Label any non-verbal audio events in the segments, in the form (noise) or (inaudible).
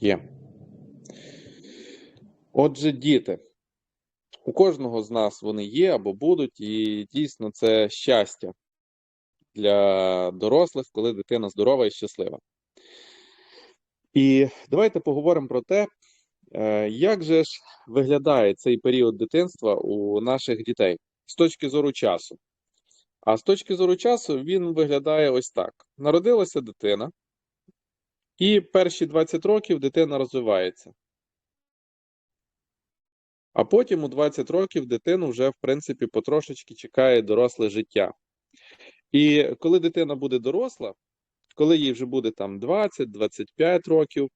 Є. Отже, діти. У кожного з нас вони є або будуть, і дійсно це щастя для дорослих, коли дитина здорова і щаслива. І давайте поговоримо про те, е, як же ж виглядає цей період дитинства у наших дітей з точки зору часу. А з точки зору часу він виглядає ось так: народилася дитина, і перші 20 років дитина розвивається. А потім у 20 років дитину вже, в принципі, потрошечки чекає доросле життя. І коли дитина буде доросла, коли їй вже буде там 20-25 років,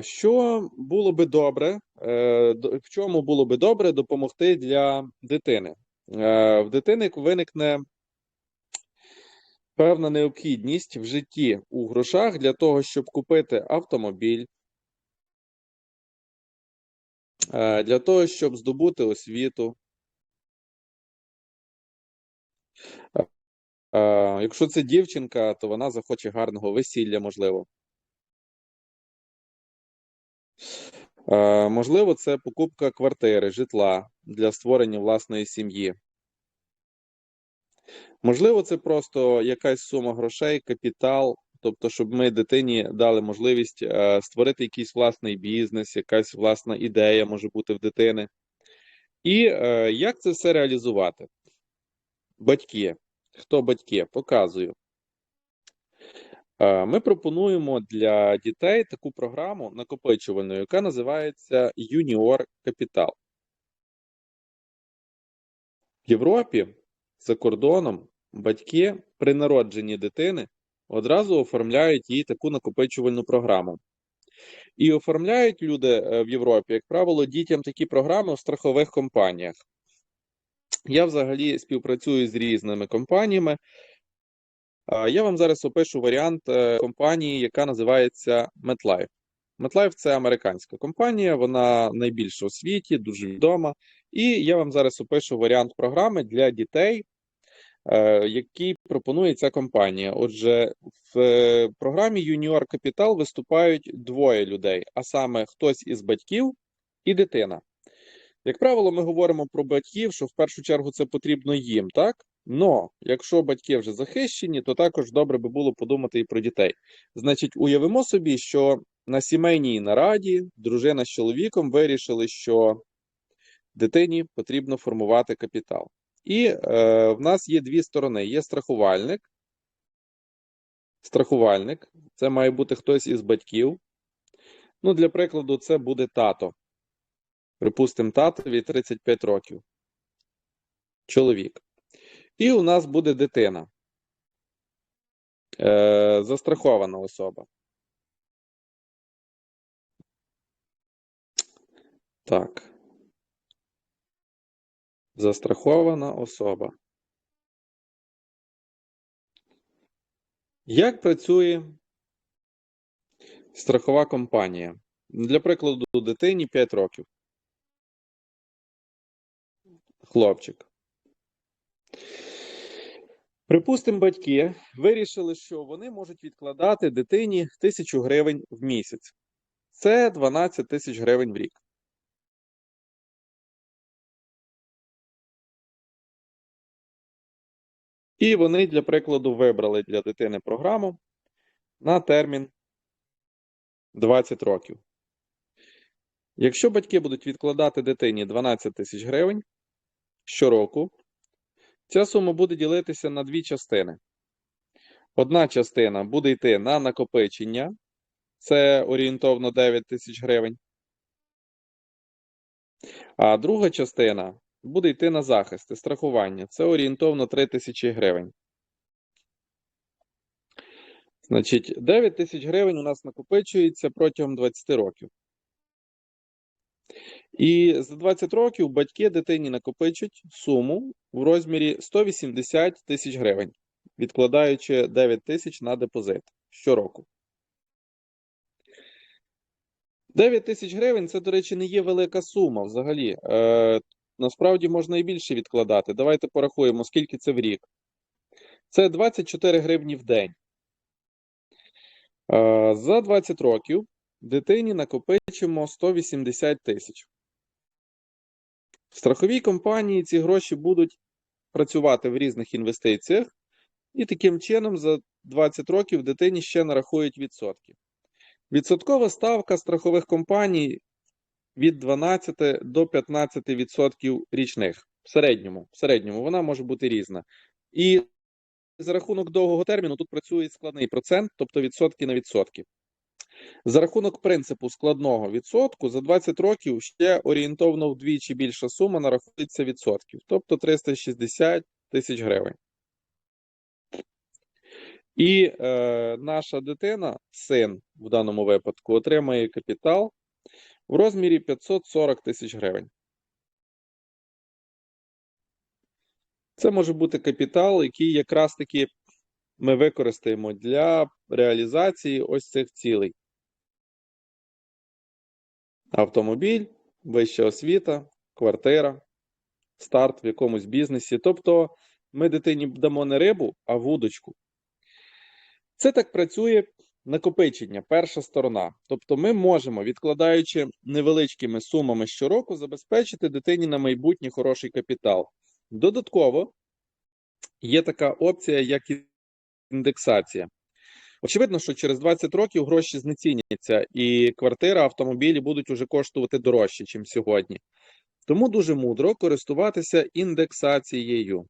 що було би добре, е, в чому було би добре допомогти для дитини? Е, В дитини виникне певна необхідність в житті у грошах для того, щоб купити автомобіль, е, для того, щоб здобути освіту. Е, Якщо це дівчинка, то вона захоче гарного весілля, можливо. Е, Можливо, це покупка квартири, житла для створення власної сім'ї. Можливо, це просто якась сума грошей, капітал, тобто, щоб ми дитині дали можливість е, створити якийсь власний бізнес, якась власна ідея може бути в дитини. І е, як це все реалізувати? Батьки. Хто батьки? Показую. Е, Ми пропонуємо для дітей таку програму накопичувальну, яка називається Юніор Капітал. В Європі за кордоном батьки при народженні дитини одразу оформляють їй таку накопичувальну програму. І оформляють люди е, в Європі, як правило, дітям такі програми в страхових компаніях. Я взагалі співпрацюю з різними компаніями. Я вам зараз опишу варіант е, компанії, яка називається MetLife. MetLife – це американська компанія, вона найбільша у світі, дуже відома. І я вам зараз опишу варіант програми для дітей, е, який пропонує ця компанія. Отже, в е, програмі Junior Capital виступають двоє людей, а саме хтось із батьків і дитина. Як правило, ми говоримо про батьків, що в першу чергу це потрібно їм, так? Но якщо батьки вже захищені, то також добре би було подумати і про дітей. Значить, уявимо собі, що на сімейній нараді дружина з чоловіком вирішили, що дитині потрібно формувати капітал. І е, в нас є дві сторони: є страхувальник. Страхувальник це має бути хтось із батьків. Ну, для прикладу, це буде тато. Припустимо, татові 35 років. Чоловік. І у нас буде дитина. Е, застрахована особа. Так. Застрахована особа. Як працює страхова компанія? Для прикладу, дитині 5 років. Хлопчик. Припустимо, батьки вирішили, що вони можуть відкладати дитині тисячу гривень в місяць. Це 12 тисяч гривень в рік. І вони, для прикладу, вибрали для дитини програму на термін 20 років. Якщо батьки будуть відкладати дитині 12 тисяч гривень щороку, ця сума буде ділитися на дві частини. Одна частина буде йти на накопичення, це орієнтовно 9 тисяч гривень. А друга частина буде йти на захист і страхування. Це орієнтовно 3 тисячі гривень. Значить, 9 тисяч гривень у нас накопичується протягом 20 років. І за 20 років батьки дитині накопичать суму в розмірі 180 тисяч гривень, відкладаючи 9 тисяч на депозит щороку. 9 тисяч гривень це, до речі, не є велика сума взагалі. Насправді можна і більше відкладати. Давайте порахуємо, скільки це в рік. Це 24 гривні в день. Е, За 20 років дитині накопичимо 180 тисяч. В страховій компанії ці гроші будуть працювати в різних інвестиціях, і таким чином за 20 років дитині ще нарахують відсотки. Відсоткова ставка страхових компаній від 12 до 15 відсотків річних. В середньому, в середньому вона може бути різна. І за рахунок довгого терміну тут працює складний процент, тобто відсотки на відсотки. За рахунок принципу складного відсотку за 20 років ще орієнтовно вдвічі більша сума нарахується відсотків, тобто 360 тисяч гривень. І е, наша дитина, син в даному випадку, отримає капітал в розмірі 540 тисяч гривень. Це може бути капітал, який якраз таки ми використаємо для реалізації ось цих цілей. Автомобіль, вища освіта, квартира, старт в якомусь бізнесі. Тобто ми дитині дамо не рибу, а вудочку. Це так працює накопичення, перша сторона. Тобто ми можемо, відкладаючи невеличкими сумами щороку, забезпечити дитині на майбутнє хороший капітал. Додатково є така опція, як індексація. Очевидно, що через 20 років гроші знеціняться, і квартира, автомобілі будуть уже коштувати дорожче, ніж сьогодні. Тому дуже мудро користуватися індексацією.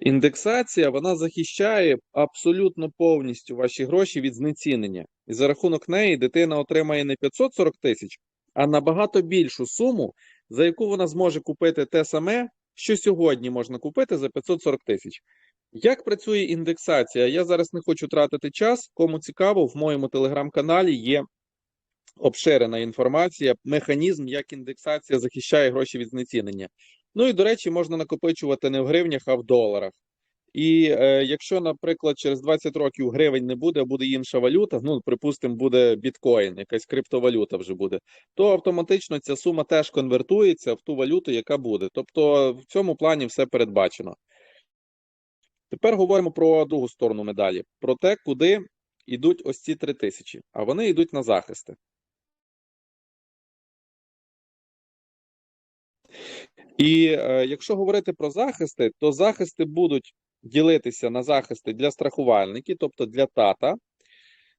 Індексація вона захищає абсолютно повністю ваші гроші від знецінення. І за рахунок неї дитина отримає не 540 тисяч, а набагато більшу суму, за яку вона зможе купити те саме, що сьогодні можна купити за 540 тисяч. Як працює індексація? Я зараз не хочу тратити час. Кому цікаво, в моєму телеграм-каналі є обширена інформація, механізм, як індексація захищає гроші від знецінення. Ну і до речі, можна накопичувати не в гривнях, а в доларах. І е, якщо, наприклад, через 20 років гривень не буде, а буде інша валюта, ну, припустимо, буде біткоін, якась криптовалюта вже буде, то автоматично ця сума теж конвертується в ту валюту, яка буде. Тобто в цьому плані все передбачено. Тепер говоримо про другу сторону медалі: про те, куди йдуть ось ці три тисячі, а вони йдуть на захисти. І е, якщо говорити про захисти, то захисти будуть ділитися на захисти для страхувальників, тобто для тата,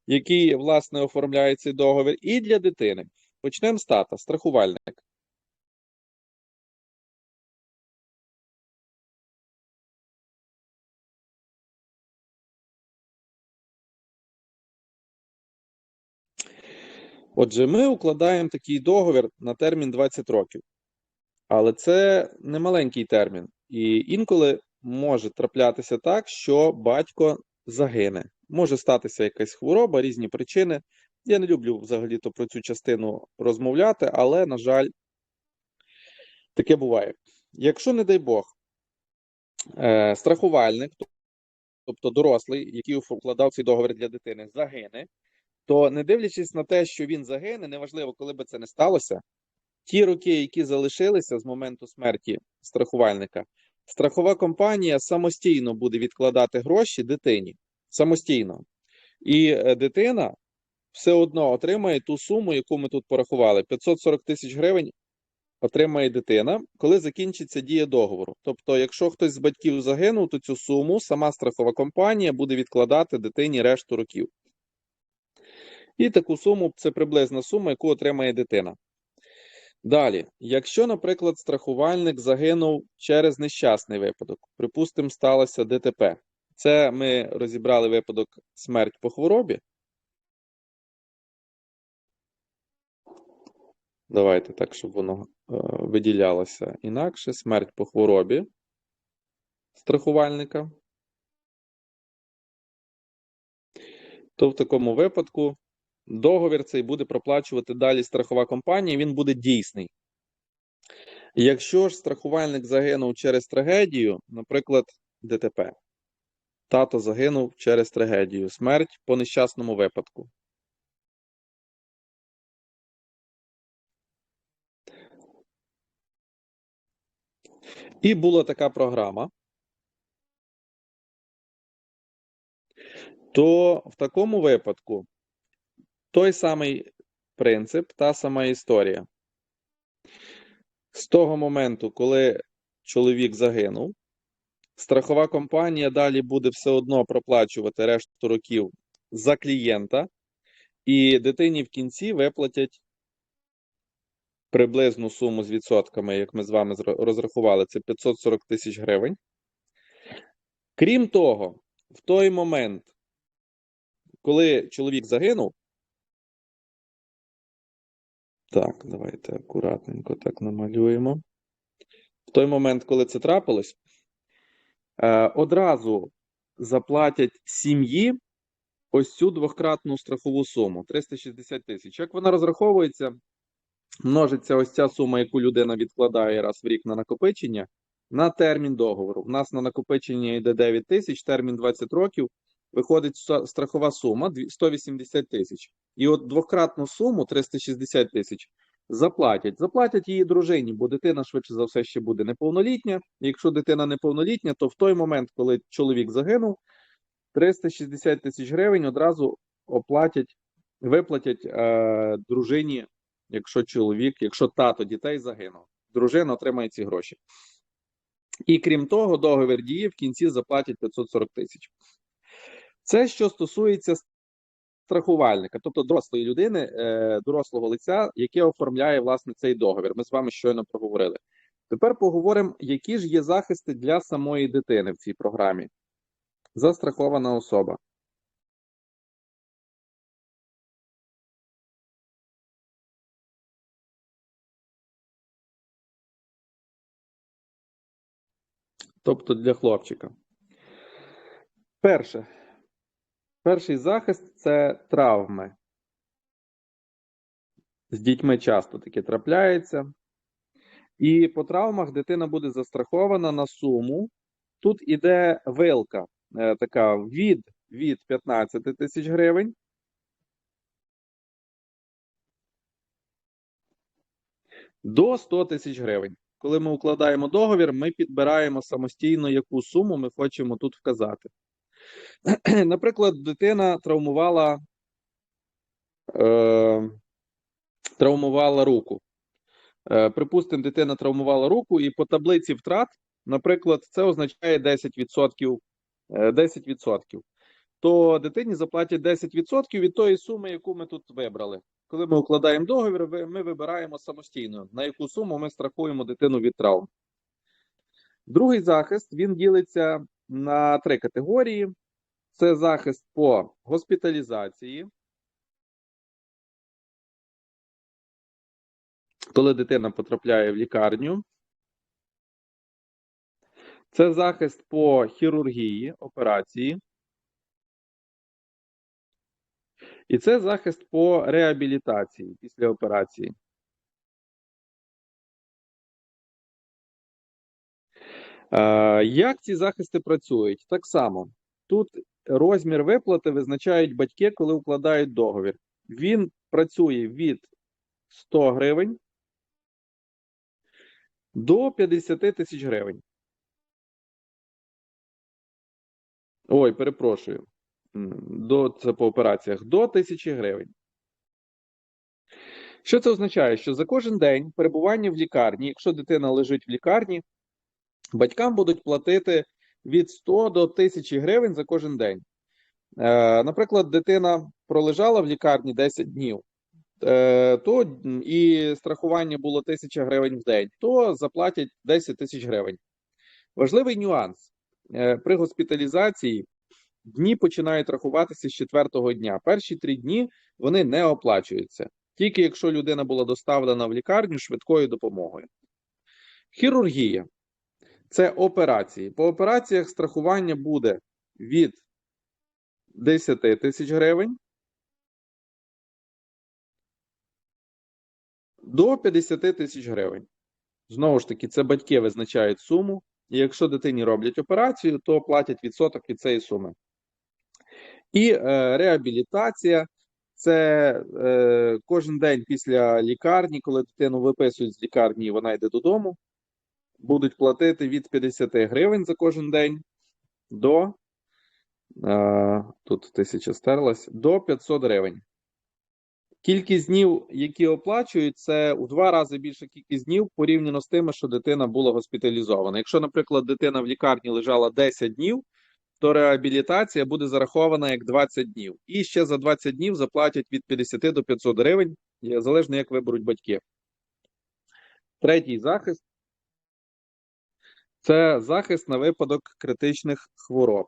який, власне, оформляє цей договір, і для дитини. Почнемо з тата, страхувальник. Отже, ми укладаємо такий договір на термін 20 років. Але це не маленький термін. І інколи може траплятися так, що батько загине. Може статися якась хвороба, різні причини. Я не люблю взагалі-то про цю частину розмовляти, але, на жаль, таке буває. Якщо, не дай Бог, е, страхувальник, тобто дорослий, який укладав цей договір для дитини, загине, то не дивлячись на те, що він загине, неважливо, коли би це не сталося, ті роки, які залишилися з моменту смерті страхувальника, страхова компанія самостійно буде відкладати гроші дитині. Самостійно. І е, дитина все одно отримає ту суму, яку ми тут порахували. 540 тисяч гривень отримає дитина, коли закінчиться дія договору. Тобто, якщо хтось з батьків загинув, то цю суму сама страхова компанія буде відкладати дитині решту років. І таку суму це приблизна сума, яку отримає дитина. Далі, якщо, наприклад, страхувальник загинув через нещасний випадок, припустимо, сталося ДТП. Це ми розібрали випадок смерть по хворобі. Давайте так, щоб воно е, виділялося інакше. Смерть по хворобі страхувальника. То в такому випадку договір цей буде проплачувати далі страхова компанія, він буде дійсний. Якщо ж страхувальник загинув через трагедію, наприклад, ДТП, тато загинув через трагедію, смерть по нещасному випадку. І була така програма, то в такому випадку той самий принцип, та сама історія. З того моменту, коли чоловік загинув, страхова компанія далі буде все одно проплачувати решту років за клієнта, і дитині в кінці виплатять приблизну суму з відсотками, як ми з вами розрахували, це 540 тисяч гривень. Крім того, в той момент, коли чоловік загинув, так, давайте акуратненько так намалюємо. В той момент, коли це трапилось, е, одразу заплатять сім'ї ось цю двократну страхову суму 360 тисяч. Як вона розраховується, множиться ось ця сума, яку людина відкладає раз в рік на накопичення, на термін договору. У нас на накопичення йде 9 тисяч, термін 20 років. Виходить страхова сума 180 тисяч. І от двократну суму 360 тисяч заплатять. Заплатять її дружині, бо дитина швидше за все ще буде неповнолітня. Якщо дитина неповнолітня, то в той момент, коли чоловік загинув, 360 тисяч гривень одразу оплатять, виплатять е, дружині, якщо чоловік, якщо тато дітей загинув. Дружина отримає ці гроші. І крім того, договір діє в кінці заплатять 540 тисяч. Це що стосується страхувальника, тобто дорослої людини, е, дорослого лиця, яке оформляє власне цей договір. Ми з вами щойно проговорили. Тепер поговоримо, які ж є захисти для самої дитини в цій програмі. Застрахована особа. Тобто для хлопчика. Перше. Перший захист це травми. З дітьми часто таке трапляється. І по травмах дитина буде застрахована на суму. Тут іде вилка е, така від, від 15 тисяч гривень. До 100 тисяч гривень. Коли ми укладаємо договір, ми підбираємо самостійно, яку суму ми хочемо тут вказати. (clears throat) Наприклад, дитина травмувала, е, травмувала руку. Е, припустимо, дитина травмувала руку, і по таблиці втрат, наприклад, це означає 10%, е, 10%. То дитині заплатять 10% від тої суми, яку ми тут вибрали. Коли ми укладаємо договір, ми вибираємо самостійно, на яку суму ми страхуємо дитину від травм. Другий захист він ділиться на три категорії: це захист по госпіталізації. Коли дитина потрапляє в лікарню. Це захист по хірургії, операції. І це захист по реабілітації після операції. Е, Як ці захисти працюють? Так само. Тут розмір виплати визначають батьки, коли укладають договір. Він працює від 100 гривень до 50 тисяч гривень. Ой, перепрошую. До, це по операціях до 1000 гривень. Що це означає? Що за кожен день перебування в лікарні, якщо дитина лежить в лікарні, батькам будуть платити від 100 до 1000 гривень за кожен день. Е, наприклад, дитина пролежала в лікарні 10 днів, е, то і страхування було 1000 гривень в день, то заплатять 10 тисяч гривень. Важливий нюанс. Е, При госпіталізації дні починають рахуватися з четвертого дня. Перші три дні вони не оплачуються, тільки якщо людина була доставлена в лікарню швидкою допомогою. Хірургія це операції. По операціях страхування буде від 10 тисяч гривень до 50 тисяч гривень. Знову ж таки, це батьки визначають суму, і якщо дитині роблять операцію, то платять відсоток від цієї суми. І е, реабілітація це е, кожен день після лікарні, коли дитину виписують з лікарні, і вона йде додому, будуть платити від 50 гривень за кожен день до, е, тут 1000 стерлась, до 500 гривень. Кількість днів, які оплачують, це у два рази більша кількість днів порівняно з тими, що дитина була госпіталізована. Якщо, наприклад, дитина в лікарні лежала 10 днів, то реабілітація буде зарахована як 20 днів. І ще за 20 днів заплатять від 50 до 500 гривень, залежно як виберуть батьки. Третій захист це захист на випадок критичних хвороб.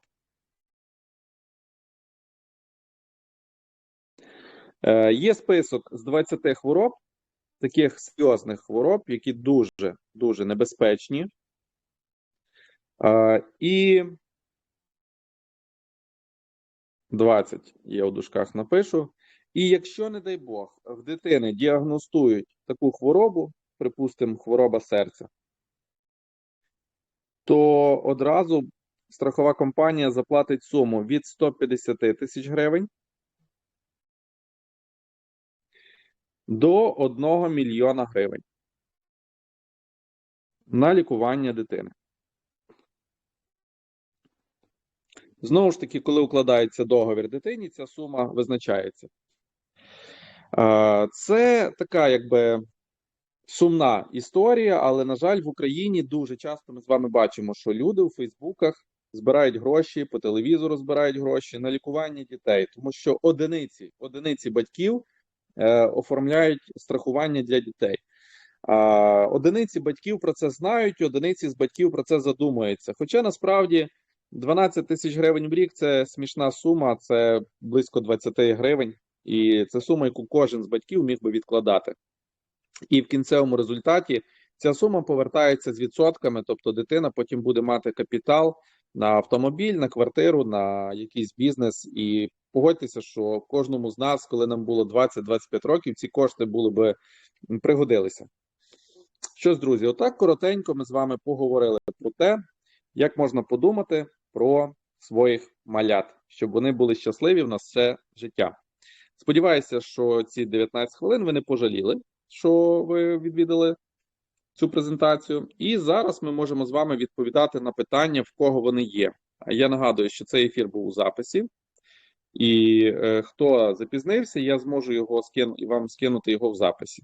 Е, Є список з 20 хвороб, таких серйозних хвороб, які дуже дуже небезпечні. Е, І 20 я у дужках напишу. І якщо, не дай Бог, в дитини діагностують таку хворобу, припустимо, хвороба серця, то одразу страхова компанія заплатить суму від 150 тисяч гривень до 1 мільйона гривень на лікування дитини. Знову ж таки, коли укладається договір дитині, ця сума визначається. Це така, якби сумна історія, але, на жаль, в Україні дуже часто ми з вами бачимо, що люди у Фейсбуках збирають гроші, по телевізору збирають гроші на лікування дітей, тому що одиниці, одиниці батьків е, оформляють страхування для дітей. А, одиниці батьків про це знають, одиниці з батьків про це задумуються. Хоча насправді 12 тисяч гривень в рік це смішна сума, це близько 20 гривень, і це сума, яку кожен з батьків міг би відкладати. І в кінцевому результаті ця сума повертається з відсотками, тобто дитина потім буде мати капітал на автомобіль, на квартиру, на якийсь бізнес. І погодьтеся, що кожному з нас, коли нам було 20-25 років, ці кошти були би пригодилися. Що ж, друзі, отак коротенько ми з вами поговорили про те, як можна подумати про своїх малят, щоб вони були щасливі в нас все життя. Сподіваюся, що ці 19 хвилин ви не пожаліли, що ви відвідали цю презентацію. І зараз ми можемо з вами відповідати на питання, в кого вони є. Я нагадую, що цей ефір був у записі, і е, хто запізнився, я зможу його скину вам скинути його в записі.